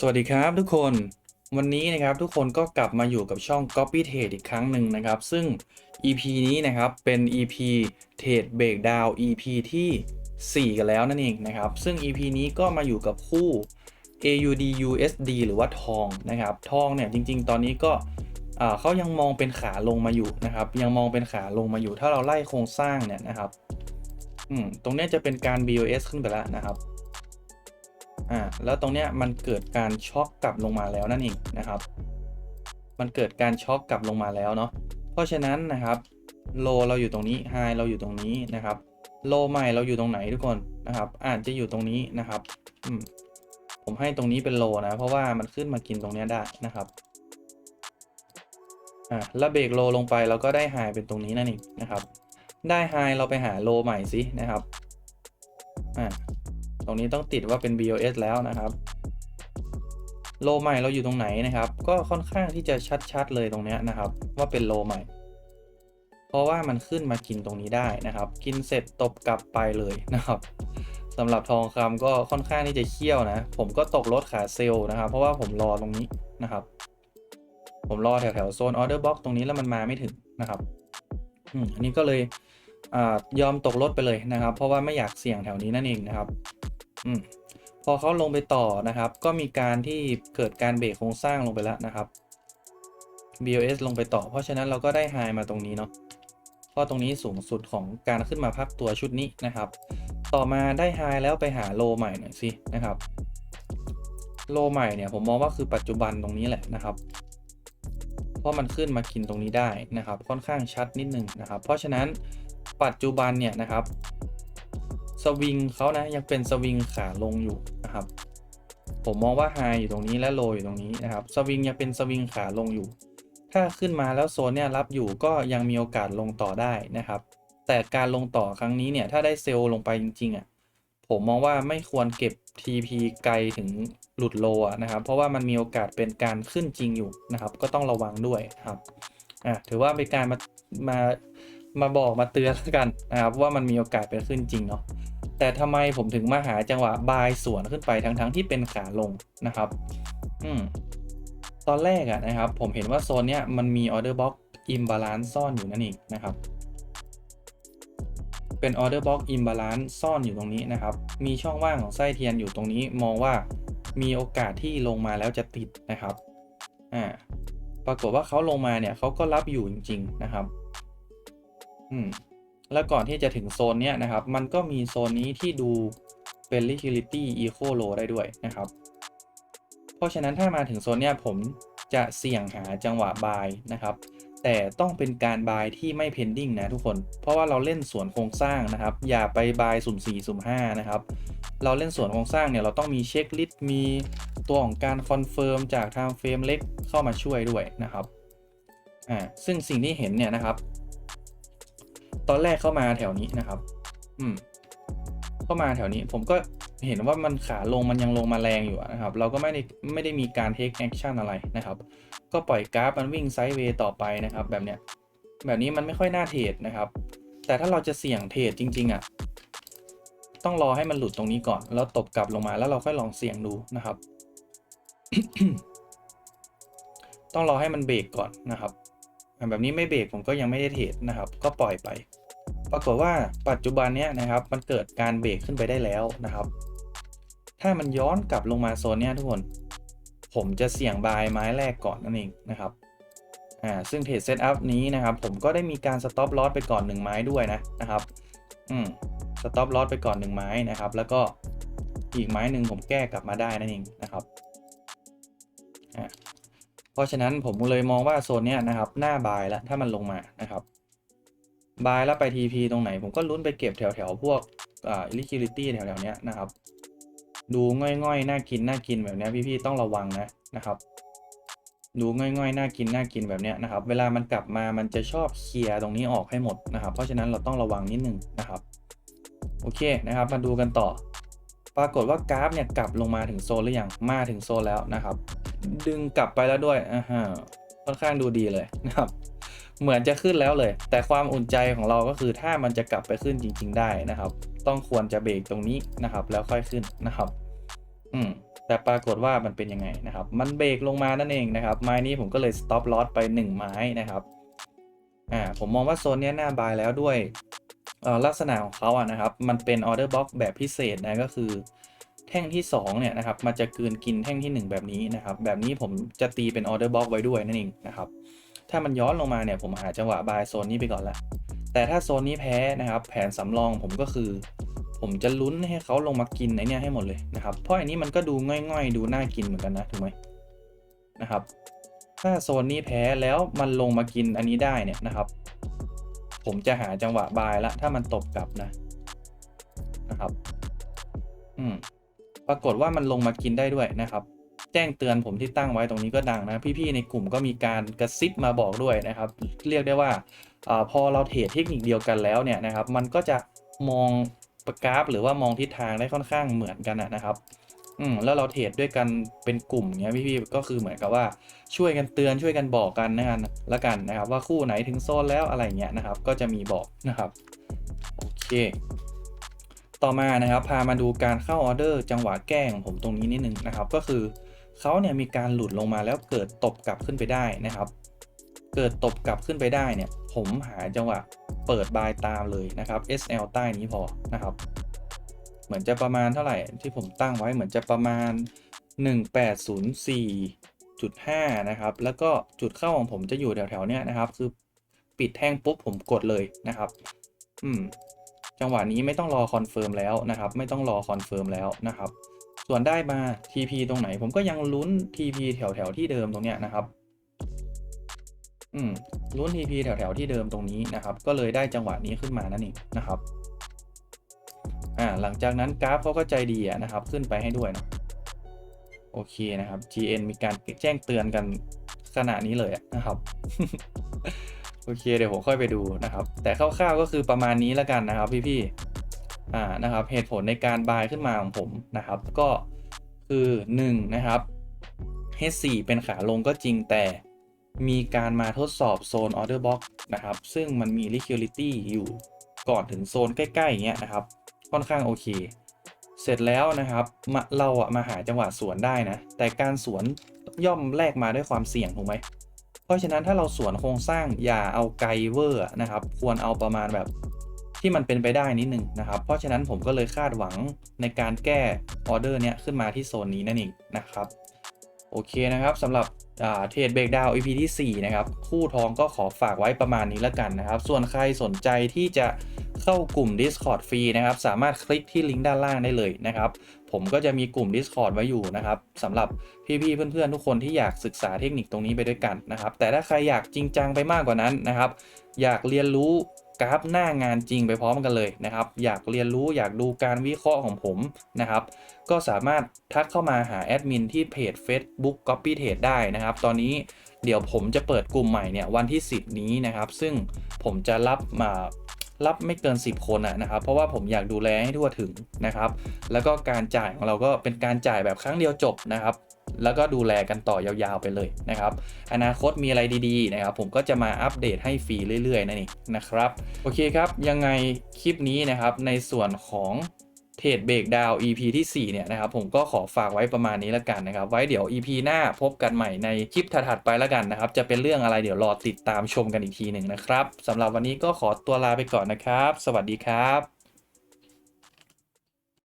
สวัสดีครับทุกคนวันนี้นะครับทุกคนก็กลับมาอยู่กับช่อง Copy Trade อีกครั้งหนึ่งนะครับ ซึ่ง EP นี้นะครับเป็น EP Trade Breakdown EP ที่ 4 กันแล้วนั่นเองนะครับ ซึ่ง EP นี้ก็มาอยู่กับคู่ AUD USD หรือว่าทองนะครับ ทองเนี่ยจริง ๆ ตอนนี้ก็เขายังมองเป็นขาลงมาอยู่นะครับ ยังมองเป็นขาลงมาอยู่ถ้าเราไล่โครงสร้างเนี่ยนะครับตรงนี้จะเป็นการ BOS ขึ้นไปแล้วนะครับ อ่าแล้วตรงเนี้ยมันเกิดการช็อคกลับลงมาแล้วนั่นเองนะครับ มันเกิดการช็อคกลับลงมาแล้วเนาะเพราะฉะนั้นนะครับโลเราอยู่ตรงนี้ไฮเราอยู่ตรงนี้นะครับโลใหม่เราอยู่ตรงไหนทุกคนนะครับอาจจะอยู่ตรงนี้นะครับอืมผมให้ตรงนี้เป็นโลนะ เพราะว่ามันขึ้นมากินตรงเนี้ยได้นะครับอ่าแล้วเบรกโลลงไปเราก็ได้ไฮเป็นตรงนี้นั่นเองนะครับ ได้ไฮเราไปหาโลใหม่สินะครับอ่า ตรงนี้ต้องติดว่าเป็น BOS แล้วนะครับ โลใหม่เราอยู่ตรงไหนนะครับ ก็ค่อนข้างที่จะชัดๆเลยตรงเนี้ยนะครับ ว่าเป็นโลใหม่ เพราะว่ามันขึ้นมากินตรงนี้ได้นะครับ กินเสร็จตบกลับไปเลยนะครับสำหรับทองคำก็ค่อนข้างที่จะเขี้ยวนะ ผมก็ตกลดขาเซลล์นะครับ เพราะว่าผมรอตรงนี้นะครับ ผมรอแถวๆโซนออเดอร์บ็อกตรงนี้แล้วมันมาไม่ถึงนะครับอืมอันนี้ก็เลยอยอมตกลดไปเลยนะครับ เพราะว่าไม่อยากเสี่ยงแถวนี้นั่นเองนะครับ อืมพอเขาลงไปต่อนะครับ ก็มีการที่เกิดการเบรกโครงสร้างลงไปแล้วนะครับ BOS ลงไปต่อ เพราะฉะนั้นเราก็ได้ไฮมาตรงนี้เนาะเพราะตรงนี้สูงสุดของการขึ้นมาพักตัวชุดนี้นะครับ ต่อมาได้ไฮแล้วไปหาโลใหม่หน่อยสินะครับโลใหม่เนี่ยผมมองว่าคือปัจจุบันตรงนี้แหละนะครับ เพราะมันขึ้นมากินตรงนี้ได้นะครับ ค่อนข้างชัดนิดนึงนะครับ เพราะฉะนั้นปัจจุบันเนี่ยนะครับ สวิงเขานะยังเป็นสวิงขาลงอยู่นะครับ ผมมองว่าไฮอยู่ตรงนี้และโลอยู่ตรงนี้นะครับ สวิงยังเป็นสวิงขาลงอยู่ ถ้าขึ้นมาแล้วโซนเนี่ยรับอยู่ก็ยังมีโอกาสลงต่อได้นะครับ แต่การลงต่อครั้งนี้เนี่ยถ้าได้เซลล์ลงไปจริงๆอะผมมองว่าไม่ควรเก็บ TP ไกลถึงหลุดโลอะนะครับ เพราะว่ามันมีโอกาสเป็นการขึ้นจริงอยู่นะครับ ก็ต้องระวังด้วยครับอะถือว่าเป็นการมามา มาบอกมาเตือนแล้วกันนะครับว่ามันมีโอกาสเป็นขึ้นจริงเนาะแต่ทำไมผมถึงมาหาจังหวะบายสวนขึ้นไปทั้งๆทที่เป็นขาลงนะครับ อืมตอนแรกอะนะครับ ผมเห็นว่าโซนเนี้ยมันมีออเดอร์บ็อกอิมบาลานซ์ซ่อนอยู่นั่นเองนะครับ เป็นออเดอร์บ็อกอิมบาลานซ์ซ่อนอยู่ตรงนี้นะครับ มีช่องว่างของไส้เทียนอยู่ตรงนี้มองว่ามีโอกาสที่ลงมาแล้วจะติดนะครับ อ่า ปรากฏว่าเขาลงมาเนี่ยเขาก็รับอยู่จริง ๆ นะครับ อืมแล้วก่อนที่จะถึงโซนเนี้ยนะครับ มันก็มีโซนนี้ที่ดูเป็น liquidity eco low ได้ด้วยนะครับ เพราะฉะนั้นถ้ามาถึงโซนเนี้ยผมจะเสี่ยงหาจังหวะ buy นะครับ แต่ต้องเป็นการ buy ที่ไม่ pending นะทุกคน เพราะว่าเราเล่นสวนโครงสร้างนะครับ อย่าไป buy สุ่ม4สุ่ม5นะครับ เราเล่นสวนโครงสร้างเนี่ยเราต้องมีเช็คลิสต์มีตัวของการคอนเฟิร์มจากทางเฟรมเล็กเข้ามาช่วยด้วยนะครับ อ่า ซึ่งสิ่งที่เห็นเนี่ยนะครับ ตอนแรกเข้ามาแถวนี้นะครับ อืม เข้ามาแถวนี้ ผมก็เห็นว่ามันขาลงมันยังลงมาแรงอยู่นะครับ เราก็ไม่ได้ไม่ได้มีการเทคแอคชั่นอะไรนะครับ ก็ปล่อยกราฟมันวิ่งไซด์เวย์ต่อไปนะครับ แบบเนี้ย แบบนี้มันไม่ค่อยน่าเทรดนะครับ แต่ถ้าเราจะเสี่ยงเทรดจริง ๆอะ ต้องรอให้มันหลุดตรงนี้ก่อน แล้วตบกลับลงมาแล้วเราค่อยลองเสี่ยงดูนะครับ ต้องรอให้มันเบรกก่อนนะครับแบบนี้ไม่เบรกผมก็ยังไม่ได้เทรดนะครับ ก็ปล่อยไป ปรากฏว่าปัจจุบันเนี้ยนะครับมันเกิดการเบรกขึ้นไปได้แล้วนะครับ ถ้ามันย้อนกลับลงมาโซนเนี้ยทุกคน ผมจะเสี่ยงบายไม้แรกก่อนนั่นเองนะครับอ่าซึ่งเทรดเซตอัพนี้นะครับ ผมก็ได้มีการสต็อปลอสไปก่อน1ไม้ด้วยนะนะครับอืมสต็อปลอสไปก่อน1ไม้นะครับ แล้วก็อีกไม้หนึ่งผมแก้กลับมาได้นั่นเองนะครับอ่าเพราะฉะนั้นผมเลยมองว่าโซนเนี้ยนะครับหน้าบายแล้วถ้ามันลงมานะครับ บายแล้วไป TP ตรงไหน ผมก็ลุ้นไปเก็บแถวแถวๆพวกอ่า liquidity แถวแถวๆเนี้ยนะครับ ดูง่อยๆ น่ากินน่ากินแบบเนี้ยพี่ๆต้องระวังนะนะครับ ดูง่อยๆ น่ากินน่ากินแบบเนี้ยนะครับ เวลามันกลับมามันจะชอบเคลียร์ตรงนี้ออกให้หมดนะครับ เพราะฉะนั้นเราต้องระวังนิดนึงนะครับ โอเคนะครับ มาดูกันต่อ ปรากฏว่ากราฟเนี่ยกลับลงมาถึงโซนหรือยังมาถึงโซนแล้วนะครับ ดึงกลับไปแล้วด้วยอ่าฮะค่อนข้างดูดีเลยนะครับ เหมือนจะขึ้นแล้วเลย แต่ความอุ่นใจของเราก็คือถ้ามันจะกลับไปขึ้นจริง ๆ ได้นะครับ ต้องควรจะเบรกตรงนี้นะครับ แล้วค่อยขึ้นนะครับ อืมแต่ปรากฏว่ามันเป็นยังไงนะครับ มันเบรกลงมานั่นเองนะครับ ไม้นี้ผมก็เลย stop loss ไป1ไม้นะครับ อ่า ผมมองว่าโซนนี้น่าบายแล้วด้วยลักษณะของเขาอะนะครับ มันเป็น order box แบบพิเศษนะ ก็คือ แท่งที่2เนี่ยนะครับ มันจะกืนกินแท่งที่ 1 แบบนี้นะครับ แบบนี้ผมจะตีเป็น order box ไว้ด้วยนั่นเองนะครับ ถ้ามันย้อนลงมาเนี่ยผมหาจังหวะบายโซนนี้ไปก่อนละ แต่ถ้าโซนนี้แพ้นะครับ แผนสำรองผมก็คือ ผมจะลุ้นให้เขาลงมากินไอเนี้ยให้หมดเลยนะครับ เพราะอันนี้มันก็ดูง่อยๆ ดูน่ากินเหมือนกันนะถูกไหมนะครับ ถ้าโซนนี้แพ้แล้วมันลงมากินอันนี้ได้เนี่ยนะครับ ผมจะหาจังหวะบายละ ถ้ามันตบกลับนะนะครับ อืม ปรากฏว่ามันลงมากินได้ด้วยนะครับ แจ้งเตือนผมที่ตั้งไว้ตรงนี้ก็ดังนะ พี่ๆในกลุ่มก็มีการกระซิบมาบอกด้วยนะครับ เรียกได้ว่าอพอเราเทรดเทคนิคเดียวกันแล้วเนี่ยนะครับ มันก็จะมองกราฟ หรือว่ามองทิศทางได้ค่อนข้างเหมือนกันนะครับอืมแล้วเราเทรดด้วยกันเป็นกลุ่มเงี้ยพี่ๆก็คือเหมือนกับว่าช่วยกันเตือนช่วยกันบอกกันนะกันละกันนะครับ ว่าคู่ไหนถึงโซนแล้วอะไรเงี้ยนะครับ ก็จะมีบอกนะครับโอเคต่อมานะครับพามาดูการเข้าออเดอร์จังหวะแก้งผมตรงนี้นิดนึงนะครับ ก็คือ เขาเนี่ยมีการหลุดลงมาแล้วเกิดตบกลับขึ้นไปได้นะครับ เกิดตบกลับขึ้นไปได้เนี่ยผมหาจังหวะเปิดบายตามเลยนะครับ SL ใต้นี้พอนะครับ เหมือนจะประมาณเท่าไหร่ที่ผมตั้งไว้เหมือนจะประมาณ 1804.5 นะครับ แล้วก็จุดเข้าของผมจะอยู่แถวๆเนี้ยนะครับ คือปิดแท่งปุ๊บผมกดเลยนะครับ อืม จังหวะนี้ไม่ต้องรอคอนเฟิร์มแล้วนะครับ ไม่ต้องรอคอนเฟิร์มแล้วนะครับ ส่วนได้มา TP ตรงไหน ผมก็ยังลุ้น TP แถวๆที่เดิมตรงเนี้ยนะครับ อืมลุ้น TP แถวๆที่เดิมตรงนี้นะครับ ก็เลยได้จังหวะนี้ขึ้นมานั่นเองนะครับ อ่า หลังจากนั้นกราฟเขาก็ใจดีนะครับ ขึ้นไปให้ด้วยนะโอเคนะครับ GN มีการแจ้งเตือนกันขนาดนี้เลยนะครับโอเคเดี๋ยวผมค่อยไปดูนะครับ แต่คร่าวๆก็คือประมาณนี้แล้วกันนะครับพี่ๆ อ่านะครับเหตุผลในการบายขึ้นมาของผมนะครับก็คือ 1 นะครับ H4 เป็นขาลงก็จริงแต่มีการมาทดสอบโซน order box นะครับ ซึ่งมันมี liquidity อยู่ก่อนถึงโซนใกล้ๆอย่างเงี้ยนะครับ ค่อนข้างโอเค เสร็จแล้วนะครับมาเราอะมาหาจังหวะสวนได้นะ แต่การสวนย่อมแลกมาด้วยความเสี่ยงถูกไหม เพราะฉะนั้นถ้าเราสวนโครงสร้างอย่าเอาไกลเวอร์นะครับ ควรเอาประมาณแบบ ที่มันเป็นไปได้นิดหนึ่งนะครับ เพราะฉะนั้นผมก็เลยคาดหวังในการแก้ออเดอร์เนี้ยขึ้นมาที่โซนนี้นั่นเองนะครับ โอเคนะครับสำหรับเทรดเบรกดาว EP ที่ 4 นะครับ คู่ทองก็ขอฝากไว้ประมาณนี้แล้วกันนะครับ ส่วนใครสนใจที่จะเข้ากลุ่ม Discord ฟรีนะครับ สามารถคลิกที่ลิงก์ด้านล่างได้เลยนะครับ ผมก็จะมีกลุ่ม Discord ไว้อยู่นะครับสำหรับพี่ๆเพื่อนๆ ทุกคนที่อยากศึกษาเทคนิคตรงนี้ไปด้วยกันนะครับ แต่ถ้าใครอยากจริงจังไปมากกว่านั้นนะครับ อยากเรียนรู้ กราฟหน้างานจริงไปพร้อมกันเลยนะครับ อยากเรียนรู้อยากดูการวิเคราะห์ของผมนะครับ ก็สามารถทักเข้ามาหาแอดมินที่เพจ Facebook Copy Trade ได้นะครับ ตอนนี้เดี๋ยวผมจะเปิดกลุ่มใหม่เนี่ยวันที่ 10 นี้นะครับ ซึ่งผมจะรับมา รับไม่เกิน 10 คนะนะครับ เพราะว่าผมอยากดูแลให้ทั่วถึงนะครับ แล้วก็การจ่ายของเราก็เป็นการจ่ายแบบครั้งเดียวจบนะครับ แล้วก็ดูแลกันต่อยาวๆไปเลยนะครับ อนาคตมีอะไรดีๆนะครับ ผมก็จะมาอัปเดตให้ฟรีเรื่อยๆนั่นเองนะครับ โอเคครับ ยังไงคลิปนี้นะครับในส่วนของ เทรดเบรกดาว EP ที่ 4 เนี่ยนะครับผมก็ขอฝากไว้ประมาณนี้แล้วกันนะครับ ไว้เดี๋ยว EP หน้าพบกันใหม่ในคลิปถัดๆไปแล้วกันนะครับ จะเป็นเรื่องอะไรเดี๋ยวรอติดตามชมกันอีกทีหนึ่งนะครับสำหรับวันนี้ก็ขอตัวลาไปก่อนนะครับ สวัสดีครับ